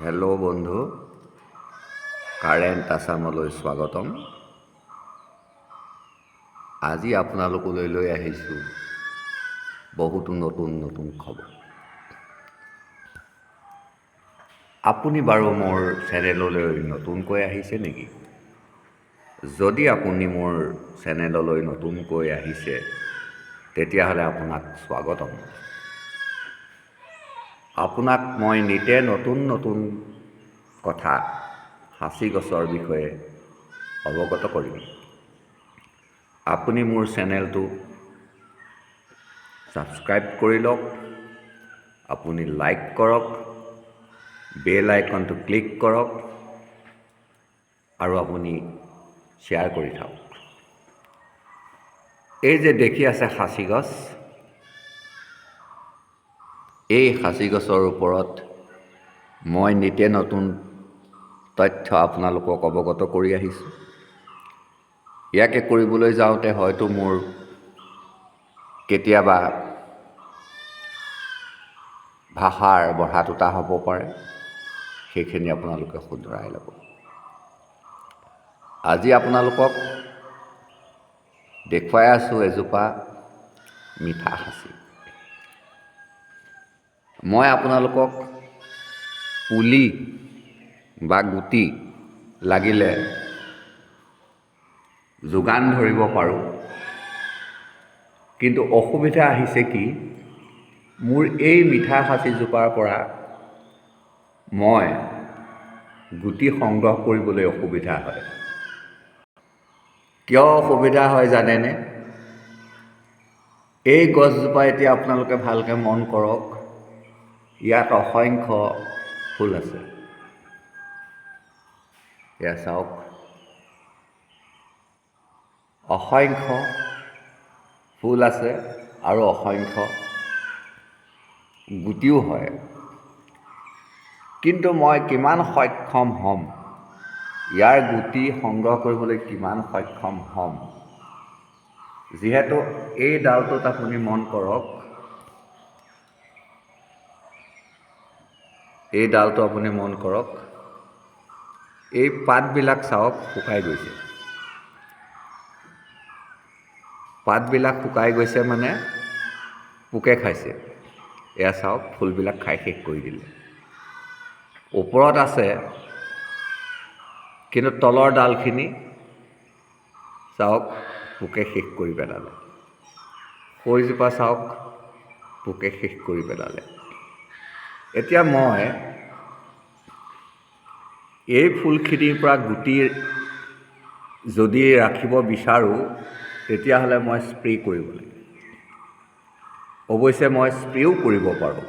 Hello বন্ধু। Current আছামলৈ স্বাগতম। আজি আপোনালোকলৈ লৈ আহিছোঁ বহুতো নতুন নতুন খবৰ। আপুনি বাৰু মোৰ চেনেললৈ নতুনকৈ আহিছে নেকি? যদি আপুনি মোৰ চেনেললৈ নতুনকৈ আহিছে তেতিয়াহ'লে আপোনাক স্বাগতম। আপোনাক মই নিতে নতুন নতুন কথা সাঁচি গছৰ বিষয়ে অৱগত কৰিম। আপুনি মোৰ চেনেলটো ছাবস্ক্ৰাইব কৰি লওক আপুনি লাইক কৰক বেল আইকনটো ক্লিক কৰক আৰু আপুনি শ্বেয়াৰ কৰি থাকক। এই যে দেখি আছে সাঁচি গছ এই সাঁচি গছৰ ওপৰত মই নিতে নতুন তথ্য আপোনালোকক অৱগত কৰি আহিছোঁ। ইয়াকে কৰিবলৈ যাওঁতে হয়তো মোৰ কেতিয়াবা ভাষাৰ বঢ়া টুটা হ'ব পাৰে সেইখিনি আপোনালোকে শুধৰাই ল'ব। আজি আপোনালোকক দেখুৱাই আছোঁ এজোপা মিঠা সাঁচি। মই আপোনালোকক পুলি বা গুটি লাগিলে যোগান ধৰিব পাৰোঁ। কিন্তু অসুবিধা আহিছে কি? মোৰ এই মিঠা সাঁচিজোপাৰ পৰা মই গুটি সংগ্ৰহ কৰিবলৈ অসুবিধা হয়। কিয় অসুবিধা হয় জানেনে? এই গছজোপা এতিয়া আপোনালোকে ভালকৈ মন কৰক। ইয়াত অসংখ্য ফুল আছে। এয়া চাওক। অসংখ্য ফুল আছে আৰু অসংখ্য গুটিও হয়। কিন্তু মই কিমান সক্ষম হ'ম? ইয়াৰ গুটি সংগ্ৰহ কৰিবলৈ কিমান সক্ষম হ'ম? যিহেতু এই ডালটোত আপুনি মন কৰক এই ডালটো আপুনি মন কৰক। এই পাতবিলাক চাওক, শুকাই গৈছে। পাতবিলাক শুকাই গৈছে মানে পোকে খাইছে। এয়া চাওক, ফুলবিলাক খাই শেষ কৰি দিলে। ওপৰত আছে, কিন্তু তলৰ ডালখিনি চাওক, পোকে শেষ কৰি পেলালে। সৈজোপা চাওক, পোকে শেষ কৰি পেলালে। এতিয়া মই এই ফুলখিনিৰ পৰা গুটি যদি ৰাখিব বিচাৰোঁ তেতিয়াহ'লে মই স্প্ৰে' কৰিব লাগে। অৱশ্যে মই স্প্ৰে'ও কৰিব পাৰোঁ।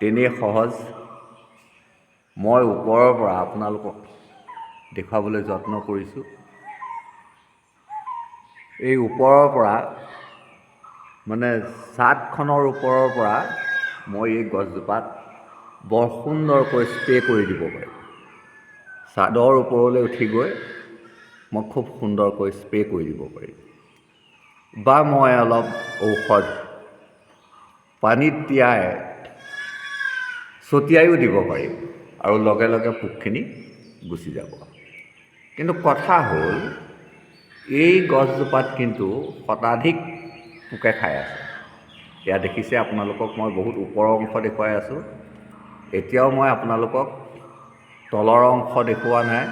তেনেই সহজ মই ওপৰৰ পৰা আপোনালোকক দেখুৱাবলৈ যত্ন কৰিছোঁ। এই ওপৰৰ পৰা মানে ছাদখনৰ ওপৰৰ পৰা মই এই গছজোপাত বৰ সুন্দৰকৈ স্প্ৰে' কৰি দিব পাৰিম। ছাদৰ ওপৰলৈ উঠি গৈ মই খুব সুন্দৰকৈ স্প্ৰে' কৰি দিব পাৰিম। বা মই অলপ ঔষধ পানীত তিয়াই ছটিয়াইও দিব পাৰিম আৰু লগে লগে পোকখিনি গুচি যাব। কিন্তু কথা হ'ল, এই গছজোপাত কিন্তু শতাধিক পোকে খাই আছে। এয়া দেখিছে আপোনালোকক মই বহুত ওপৰৰ অংশ দেখুৱাই আছোঁ। এতিয়াও মই আপোনালোকক তলৰ অংশ দেখুওৱা নাই।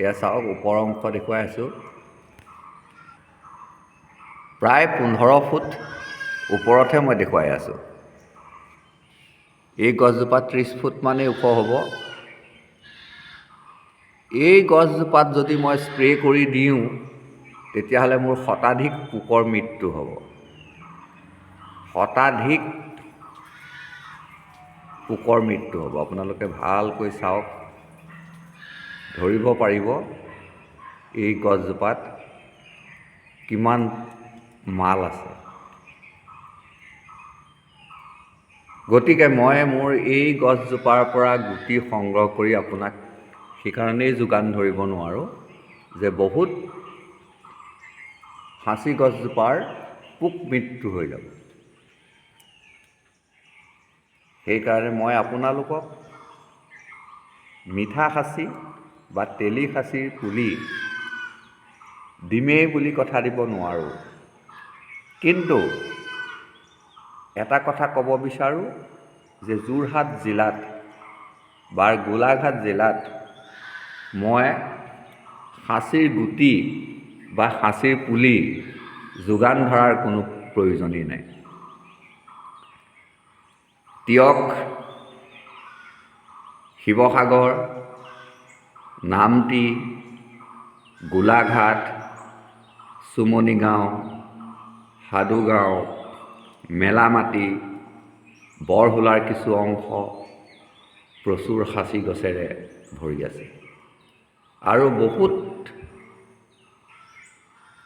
এয়া চাওক ওপৰৰ অংশ দেখুৱাই আছোঁ। প্ৰায় পোন্ধৰ ফুট ওপৰতহে মই দেখুৱাই আছোঁ। এই গছজোপা ত্ৰিছ ফুটমানেই ওখ হ'ব। এই গছজোপাত যদি মই স্প্ৰে' কৰি দিওঁ তেতিয়াহ'লে মোৰ শতাধিক পোকৰ মৃত্যু হ'ব। শতাধিক পোকৰ মৃত্যু হ'ব। আপোনালোকে ভালকৈ চাওক, ধৰিব পাৰিব এই গছজোপাত কিমান মাল আছে। গতিকে মই মোৰ এই গছজোপাৰ পৰা গুটি সংগ্ৰহ কৰি আপোনাক সেইকাৰণেই যোগান ধৰিব নোৱাৰোঁ যে বহুত সাঁচি গছজোপাৰ পোক মৃত্যু হৈ যাব। সেইকাৰণে মই আপোনালোকক মিঠা খাচী বা তেলি খাচীৰ পুলি দিমেই বুলি কথা দিব নোৱাৰোঁ। কিন্তু এটা কথা ক'ব বিচাৰোঁ যে যোৰহাট জিলাত বা গোলাঘাট জিলাত মই সাঁচীৰ গুটি বা সাঁচীৰ পুলি যোগান ধৰাৰ কোনো প্ৰয়োজনেই নাই। তিয়ক, শিৱসাগৰ নামতি গোলাঘাট চুমনি গাঁও সাধুগাঁও, মেলামাটি বৰহোলাৰ কিছু অংশ প্ৰচুৰ সাঁচি গছেৰে ভৰি আছে। আৰু বহুত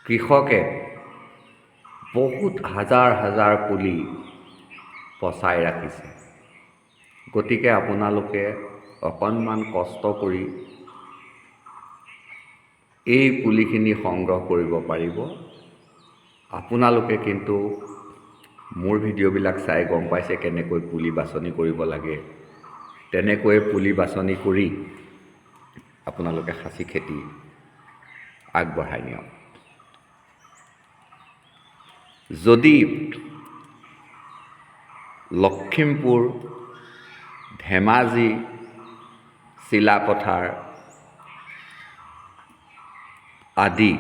কৃষকে বহুত হাজাৰ হাজাৰ পুলি পচাই ৰাখিছে। গতিকে আপোনালোকে অকণমান কষ্ট কৰি এই পুলিখিনি সংগ্ৰহ কৰিব পাৰিব। আপোনালোকে কিন্তু মোৰ ভিডিঅ'বিলাক চাই গম পাইছে কেনেকৈ পুলি বাছনি কৰিব লাগে। তেনেকৈয়ে পুলি বাছনি কৰি আপোনালোকে সাঁচি খেতি আগবঢ়াই নিয়ক। যদি লখিমপুৰ ধেমাজি চিলাপথাৰ আদি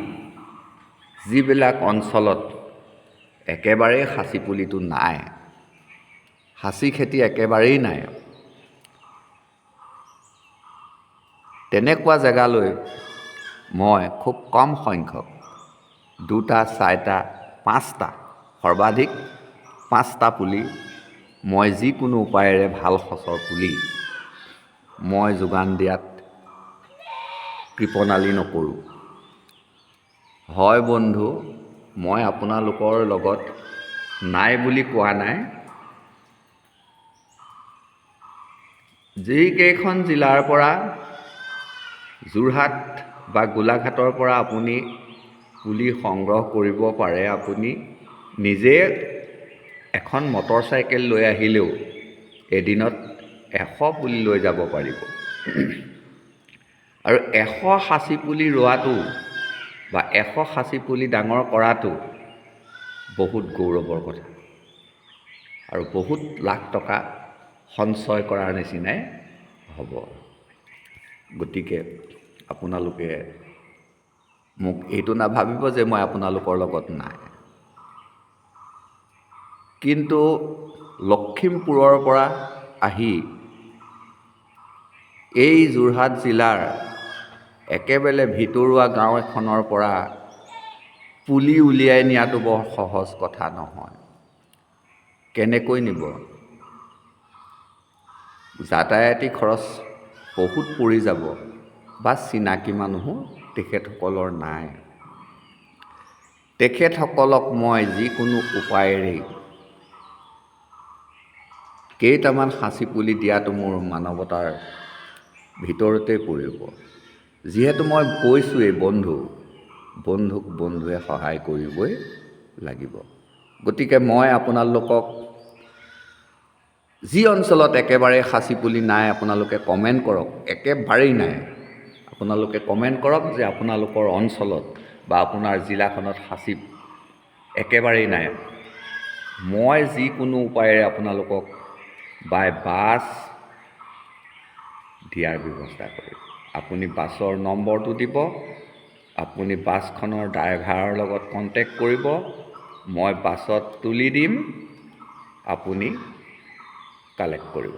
যিবিলাক অঞ্চলত একেবাৰেই সাঁচি পুলিটো নাই সাঁচি খেতি একেবাৰেই নাই তেনেকুৱা জেগালৈ মই খুব কম সংখ্যক দুটা চাৰিটা পাঁচটা সৰ্বাধিক পাঁচটা পুলি মই যিকোনো উপায়েৰে ভাল সঁচৰ পুলি মই যোগান দিয়াত কৃপণালি নকৰোঁ। হয় বন্ধু মই আপোনালোকৰ লগত নাই বুলি কোৱা নাই। যিকেইখন জিলাৰ পৰা যোৰহাট বা গোলাঘাটৰ পৰা আপুনি পুলি সংগ্ৰহ কৰিব পাৰে আপুনি নিজে এখন মটৰ চাইকেল লৈ আহিলেও এদিনত এশ পুলি লৈ যাব পাৰিব। আৰু এশ সাঁচি পুলি ৰোৱাটো বা এশ সাঁচি পুলি ডাঙৰ কৰাটো বহুত গৌৰৱৰ কথা। আৰু বহুত লাখ টকা সঞ্চয় কৰাৰ নিচিনাই হ'ব। গতিকে আপোনালোকে মোক এইটো নাভাবিব যে মই আপোনালোকৰ লগত নাই। কিন্তু লখিমপুৰৰ পৰা আহি এই যোৰহাট জিলাৰ একেবাৰে ভিতৰুৱা গাঁও এখনৰ পৰা পুলি উলিয়াই নিয়াটো বৰ সহজ কথা নহয়। কেনেকৈ নিব? যাতায়াতী খৰচ বহুত পৰি যাব বা চিনাকি মানুহো তেখেতসকলৰ নাই। তেখেতসকলক মই যিকোনো উপায়েৰেই কেইটামান সাঁচি পুলি দিয়াটো মোৰ মানৱতাৰ ভিতৰতে পৰিব। যিহেতু মই কৈছোঁৱেই বন্ধু, বন্ধুক বন্ধুৱে সহায় কৰিবই লাগিব। গতিকে মই আপোনালোকক যি অঞ্চলত একেবাৰে সাঁচি পুলি নাই, আপোনালোকে কমেণ্ট কৰক। একেবাৰেই নাই। আপোনালোকে কমেণ্ট কৰক যে আপোনালোকৰ অঞ্চলত বা আপোনাৰ জিলাখনত সাঁচি একেবাৰেই নাই। মই যিকোনো উপায়েৰে আপোনালোকক বাই বাছ দিয়াৰ ব্যৱস্থা কৰিম আপুনি বাছৰ নম্বৰটো দিব আপুনি বাছখনৰ ড্ৰাইভাৰৰ লগত কণ্টেক্ট কৰিব মই বাছত তুলি দিম আপুনি কালেক্ট কৰিব।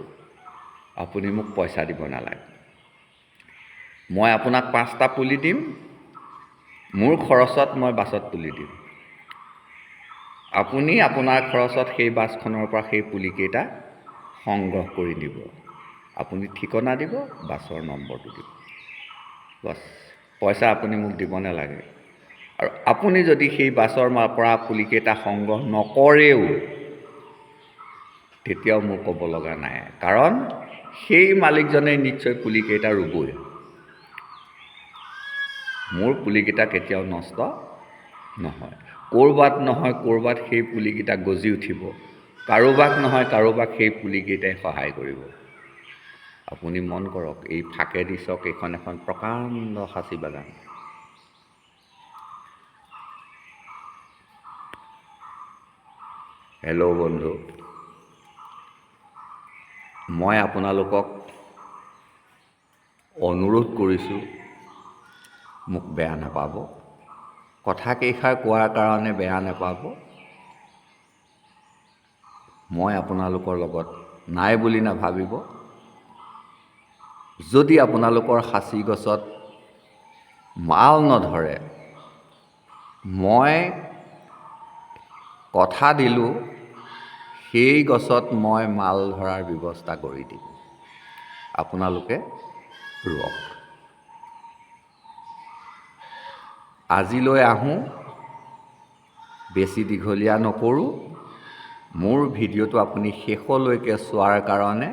আপুনি মোক পইচা দিব নালাগে। মই আপোনাক পাঁচটা পুলি দিম মোৰ খৰচত মই বাছত তুলি দিম। আপুনি আপোনাৰ খৰচত সেই বাছখনৰ পৰা সেই পুলিকেইটা সংগ্ৰহ কৰি দিব। আপুনি ঠিকনা দিব বাছৰ নম্বৰটো দিব। বছ পইচা আপুনি মোক দিব নালাগে। আৰু আপুনি যদি সেই বাছৰ পৰা পুলিকেইটা সংগ্ৰহ নকৰেও তেতিয়াও মোৰ ক'ব লগা নাই। কাৰণ সেই মালিকজনে নিশ্চয় পুলিকেইটা ৰুবই। মোৰ পুলিকেইটা কেতিয়াও নষ্ট নহয়। ক'ৰবাত নহয় ক'ৰবাত সেই পুলিকেইটা গজি উঠিব। কাৰোবাক নহয়, কাৰোবাক সেই পুলিকেইটাই সহায় কৰিব। আপুনি মন কৰক, এই ফাকেদি চাওক এইখন এখন প্ৰকাণ্ড সাঁচি বাগান। হেল্ল' বন্ধু। মই আপোনালোকক অনুৰোধ কৰিছোঁ, মোক বেয়া নাপাব। কথা কেইষাৰ কোৱাৰ কাৰণে বেয়া নাপাব। মই আপোনালোকৰ লগত নাই বুলি নাভাবিব। যদি আপোনালোকৰ সাঁচি গছত মাল নধৰে মই কথা দিলোঁ সেই গছত মই মাল ধৰাৰ ব্যৱস্থা কৰি দিম। আপোনালোকে ৰোৱক আজিলৈ আহোঁ বেছি দীঘলীয়া নকৰোঁ। মোৰ ভিডিঅ'টো আপুনি শেষলৈকে চোৱাৰ কাৰণে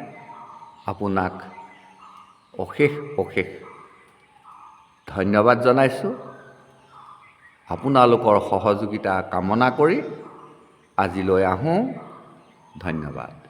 আপোনাক অশেষ অশেষ ধন্যবাদ জনাইছোঁ। আপোনালোকৰ সহযোগিতা কামনা কৰি আজিলৈ আহোঁ। ধন্যবাদ।